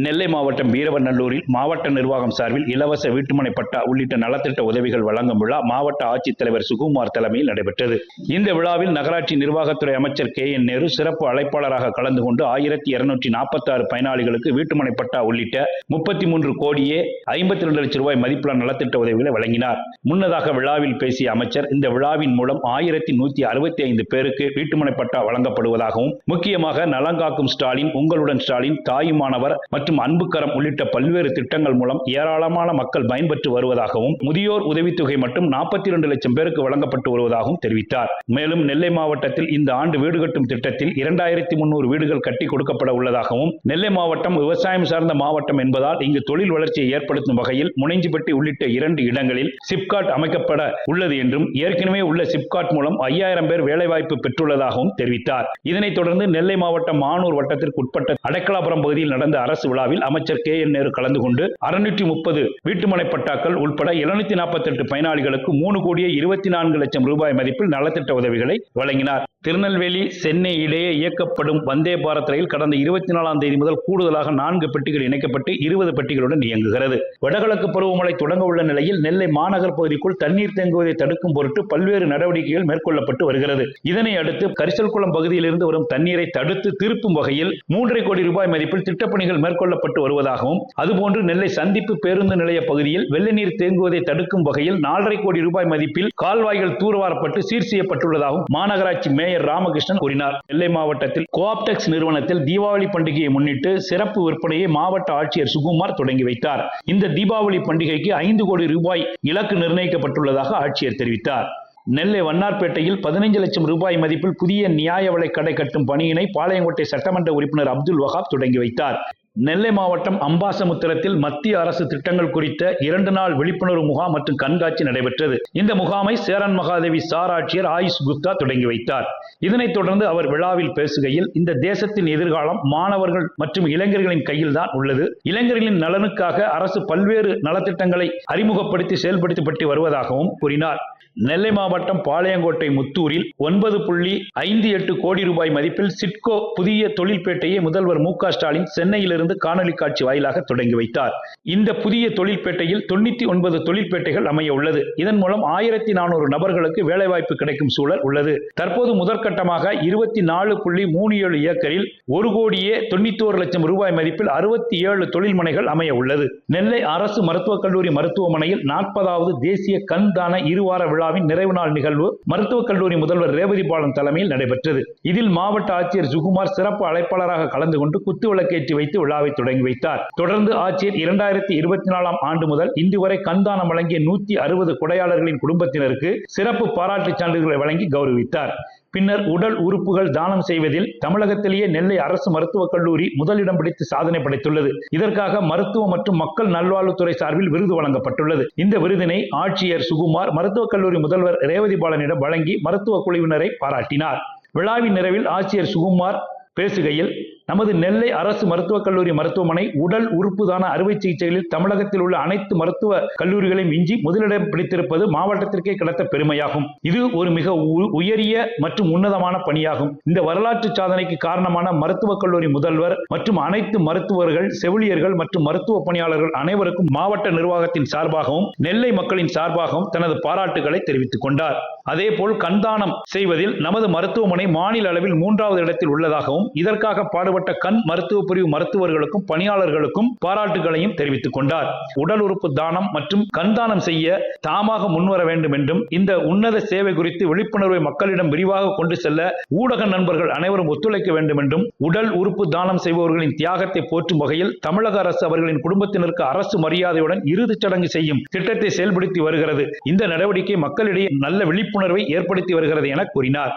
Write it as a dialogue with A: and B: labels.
A: நெல்லை மாவட்டம் வீரவநல்லூரில் மாவட்ட நிர்வாகம் சார்பில் இலவச வீட்டுமனை பட்டா உள்ளிட்ட நலத்திட்ட உதவிகள் வழங்கும் விழா மாவட்ட ஆட்சித்தலைவர் சுகுமார் தலைமையில் நடைபெற்றது. இந்த விழாவில் நகராட்சி நிர்வாகத்துறை அமைச்சர் கே என் நேரு சிறப்பு அழைப்பாளராக கலந்து கொண்டு ஆயிரத்தி இருநூற்றி நாற்பத்தி ஆறு பயனாளிகளுக்கு வீட்டுமனை பட்டா உள்ளிட்ட முப்பத்தி மூன்று கோடியே ஐம்பத்தி ரெண்டு லட்சம் ரூபாய் மதிப்பிலான நலத்திட்ட உதவிகளை வழங்கினார். முன்னதாக விழாவில் பேசிய அமைச்சர் இந்த விழாவின் மூலம் ஆயிரத்தி நூத்தி அறுபத்தி ஐந்து பேருக்கு வீட்டுமனை பட்டா வழங்கப்படுவதாகவும் முக்கியமாக நலங்காக்கும் ஸ்டாலின் உங்களுடன் ஸ்டாலின் தாயுமானவர் மற்றும் அன்புக்கரம் உள்ளிட்ட பல்வேறு திட்டங்கள் மூலம் ஏராளமான மக்கள் பயன்பெற்று வருவதாகவும் முதியோர் உதவித்தொகை மட்டும் நாற்பத்தி இரண்டு லட்சம் பேருக்கு வழங்கப்பட்டு வருவதாகவும் தெரிவித்தார். மேலும் நெல்லை மாவட்டத்தில் இந்த ஆண்டு வீடு கட்டும் திட்டத்தில் இரண்டாயிரத்தி முன்னூறு வீடுகள் கட்டி கொடுக்கப்பட உள்ளதாகவும் நெல்லை மாவட்டம் விவசாயம் சார்ந்த மாவட்டம் என்பதால் இங்கு தொழில் வளர்ச்சியை ஏற்படுத்தும் வகையில் முனைஞ்சிப்பட்டி உள்ளிட்ட இரண்டு இடங்களில் சிப்காட் அமைக்கப்பட உள்ளது என்றும் ஏற்கனவே உள்ள சிப்காட் மூலம் ஐயாயிரம் பேர் வேலைவாய்ப்பு பெற்றுள்ளதாகவும் தெரிவித்தார். இதனைத் தொடர்ந்து நெல்லை மாவட்டம் மானூர் வட்டத்திற்கு உட்பட்ட அடைக்கலாபுரம் பகுதியில் நடந்த அரசு விழாவில் அமைச்சர் கே என் நேரு கலந்து கொண்டு அறுநூற்றி முப்பது வீட்டுமனை பட்டாக்கள் உட்பட எழுநூத்தி நாற்பத்தி எட்டு பயனாளிகளுக்கு மூணு கோடியே இருபத்தி நான்கு லட்சம் ரூபாய் மதிப்பில் நலத்திட்ட உதவிகளை வழங்கினார். திருநெல்வேலி சென்னை இடையே இயக்கப்படும் வந்தே பாரத் ரயில் கடந்த இருபத்தி நாலாம் தேதி முதல் கூடுதலாக நான்கு பெட்டிகள் இணைக்கப்பட்டு இருபது பெட்டிகளுடன் இயங்குகிறது. வடகிழக்கு பருவமழை தொடங்க உள்ள நிலையில் நெல்லை மாநகர் பகுதிக்குள் தண்ணீர் தேங்குவதை தடுக்கும் பொருட்டு பல்வேறு நடவடிக்கைகள் மேற்கொள்ளப்பட்டு வருகிறது. இதனை அடுத்து கரிசல்குளம் பகுதியிலிருந்து வரும் தண்ணீரை தடுத்து திருப்பும் வகையில் மூன்றரை கோடி ரூபாய் மதிப்பில் திட்டப்பணிகள் மேற்கொள்ளப்பட்டு வருவதாகவும் அதுபோன்று நெல்லை சந்திப்பு பேருந்து நிலைய பகுதியில் வெள்ள நீர் தேங்குவதை தடுக்கும் வகையில் நாலரை கோடி ரூபாய் மதிப்பில் கால்வாய்கள் தூர்வாரப்பட்டு சீர் செய்யப்பட்டுள்ளதாகவும் மாநகராட்சி மேயர் ராமகிருஷ்ணன் கூறினார். நெல்லை மாவட்டத்தில் கோஆப்டெக்ஸ் நிறுவனத்தில் தீபாவளி பண்டிகையை முன்னிட்டு சிறப்பு விற்பனையை மாவட்ட ஆட்சியர் சுகுமார் தொடங்கி வைத்தார். இந்த தீபாவளி பண்டிகைக்கு ஐந்து கோடி ரூபாய் இலக்கு நிர்ணயிக்கப்பட்டுள்ளதாக ஆட்சியர் தெரிவித்தார். நெல்லை வண்ணார்பேட்டையில் பதினைஞ்சு லட்சம் ரூபாய் மதிப்பில் புதிய நியாய விலை கடை கட்டும் பணியினை பாளையங்கோட்டை சட்டமன்ற உறுப்பினர் அப்துல் வஹாப் தொடங்கி வைத்தார். நெல்லை மாவட்டம் அம்பாசமுத்திரத்தில் மத்திய அரசு திட்டங்கள் குறித்த இரண்டு நாள் விழிப்புணர்வு முகாம் மற்றும் கண்காட்சி நடைபெற்றது. இந்த முகாமை சேரன் மகாதேவி சார் ஆட்சியர் ஆயுஷ் குப்தா தொடங்கி வைத்தார். இதனைத் தொடர்ந்து அவர் விழாவில் பேசுகையில் இந்த தேசத்தின் எதிர்காலம் மாணவர்கள் மற்றும் இளைஞர்களின் கையில்தான் உள்ளது. இளைஞர்களின் நலனுக்காக அரசு பல்வேறு நலத்திட்டங்களை அறிமுகப்படுத்தி செயல்படுத்தப்பட்டு வருவதாகவும் கூறினார். நெல்லை மாவட்டம் பாளையங்கோட்டை முத்தூரில் ஒன்பது புள்ளி ஐந்து எட்டு கோடி ரூபாய் மதிப்பில் சிட்கோ புதிய தொழில்பேட்டையை முதல்வர் மு க ஸ்டாலின் சென்னையிலிருந்து காணொலி காட்சி வாயிலாக தொடங்கி வைத்தார். இந்த புதிய தொழில்பேட்டையில் தொண்ணூத்தி ஒன்பது தொழில்பேட்டைகள் அமைய உள்ளது. இதன் மூலம் ஆயிரத்தி நானூறு நபர்களுக்கு வேலைவாய்ப்பு கிடைக்கும் சூழல் உள்ளது. தற்போது முதற்கட்டமாக இருபத்தி நாலு புள்ளி மூணு ஏழு ஏக்கரில் ஒரு கோடியே தொண்ணூத்தி ஒரு லட்சம் ரூபாய் மதிப்பில் அறுபத்தி ஏழு தொழில் முனைகள் அமைய உள்ளது. நெல்லை அரசு மருத்துவக் கல்லூரி மருத்துவமனையில் நாற்பதாவது தேசிய கண் தான இருவார விழாவின் நிறைவு நாள் நிகழ்வு மருத்துவக் கல்லூரி முதல்வர் ரேவதி பாலன் தலைமையில் நடைபெற்றது. இதில் மாவட்ட ஆட்சியர் சுகுமார் சிறப்பு அழைப்பாளராக கலந்து கொண்டு குத்து விளக்கேற்றி வைத்து விழாவை தொடங்கி வைத்தார். தொடர்ந்து ஆட்சியர் இரண்டாயிரத்தி இருபத்தி நாலாம் ஆண்டு முதல் இன்று வரை கண்தானம் வழங்கிய நூத்தி அறுபது கொடையாளர்களின் குடும்பத்தினருக்கு சிறப்பு பாராட்டுச் சான்றிதழ்களை வழங்கி கௌரவித்தார். பின்னர் உடல் உறுப்புகள் தானம் செய்வதில் தமிழகத்திலேயே நெல்லை அரசு மருத்துவக் கல்லூரி முதலிடம் பிடித்து சாதனை படைத்துள்ளது. இதற்காக மருத்துவ மற்றும் மக்கள் நல்வாழ்வுத்துறை சார்பில் விருது வழங்கப்பட்டுள்ளது. இந்த விருதினை ஆட்சியர் சுகுமார் மருத்துவக் கல்லூரி முதல்வர் ரேவதி பாலனிடம் வழங்கி மருத்துவ குழுவினரை பாராட்டினார். விழாவின் நிறைவில் ஆட்சியர் சுகுமார் பேசுகையில் நமது நெல்லை அரசு மருத்துவக் கல்லூரி மருத்துவமனை உடல் உறுப்பு தான அறுவை சிகிச்சைகளில் தமிழகத்தில் உள்ள அனைத்து மருத்துவ கல்லூரிகளையும் மிஞ்சி முதலிடம் பிடித்திருப்பது மாவட்டத்திற்கே கிடைத்த பெருமையாகும். இது ஒரு மிக உ- உயரிய மற்றும் உன்னதமான பணியாகும். இந்த வரலாற்று சாதனைக்கு காரணமான மருத்துவக் கல்லூரி முதல்வர் மற்றும் அனைத்து மருத்துவர்கள் செவிலியர்கள் மற்றும் மருத்துவ பணியாளர்கள் அனைவருக்கும் மாவட்ட நிர்வாகத்தின் சார்பாகவும் நெல்லை மக்களின் சார்பாகவும் தனது பாராட்டுகளை தெரிவித்துக் கொண்டார். அதேபோல் கண்தானம் செய்வதில் நமது மருத்துவமனை மாநில அளவில் மூன்றாவது இடத்தில் உள்ளதாகவும் இதற்காக பாடுபட்ட கண் மருத்துவ பிரிவு மருத்துவர்களுக்கும் பணியாளர்களுக்கும் பாராட்டுகளையும் தெரிவித்துக் கொண்டார். உடல் உறுப்பு தானம் மற்றும் கண்தானம் செய்ய தாமாக முன்வர வேண்டும் என்றும் இந்த உன்னத சேவை குறித்து விழிப்புணர்வை மக்களிடம் விரிவாக கொண்டு செல்ல ஊடக நண்பர்கள் அனைவரும் ஒத்துழைக்க வேண்டும் என்றும் உடல் உறுப்பு தானம் செய்பவர்களின் தியாகத்தை போற்றும் வகையில் தமிழக அரசு அவர்களின் குடும்பத்தினருக்கு அரசு மரியாதையுடன் இறுதிச் சடங்கு செய்யும் திட்டத்தை செயல்படுத்தி வருகிறது. இந்த நடவடிக்கை மக்களிடையே நல்ல விழிப்புணர்வை ஏற்படுத்தி வருகிறது என கூறினார்.